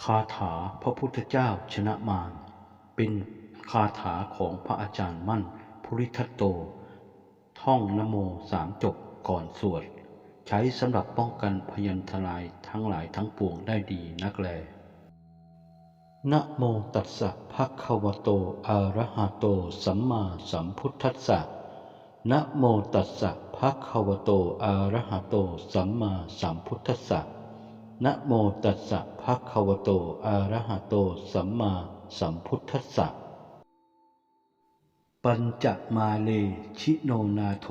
คาถาพระพุทธเจ้าชนะมารเป็นคาถาของพระอาจารย์มั่นภูริทัตโต ท่องนโมสามจบก่อนสวด ใช้สำหรับป้องกันพยันทลายทั้งหลายทั้งปวงได้ดีนักแลนะโมตัสสะภะคะวะโต อะระหะโต สัมมาสัมพุทธัสสะนะโมตัสสะภะคะวะโต อะระหะโต สัมมาสัมพุทธัสสะ นะโมตัสสะภะคะวะโต อะระหะโต สัมมาสัมพุทธัสสะ ปัญจมาเลชิโนนาโถ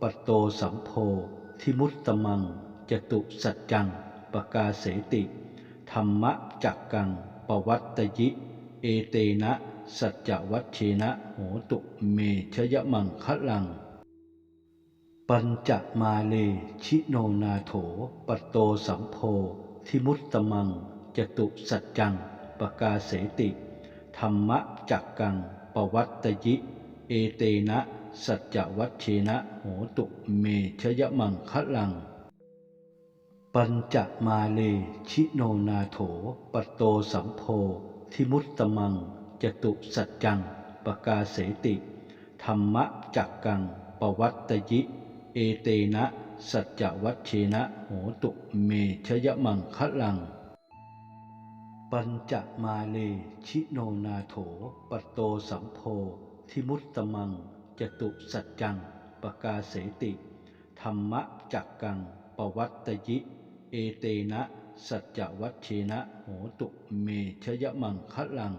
ปตโตสัมโพทิมุตตมัง จตุสัจจัง ปกาเสติ ธรรมะจักกัง ปวัตตยิ เอเตนะ สัจจวัชเชนะโหตุเมชยมังคะลัง ปัญจมาเลชิโนนาโถปตโตสัมโพ ทิมุตตมังจตุสัจจังปกาเสติ ธรรมะจักกังปวัตตยิ เอเตนะ สัจจวัชเชนะโหตุเมชยมังคะลัง ปัญจมาเลชิโนนาโถปโตสัมโพทิมุตตมังจตุสัจจังปกาเสติ ธรรมะจักกังปวัตตยิ เอเตนะ สัจจวัชเชนะโหตุเมชยมังคะลัง ปัญจมาเลชิโนนาโถปตโตสัมโพทิมุตตมังจตุสัจจังปกาเสติ ธรรมจักกังปวัตตยิ เอเตนะ สัจจวัชเชนะโหตุเมชยมังคะลัง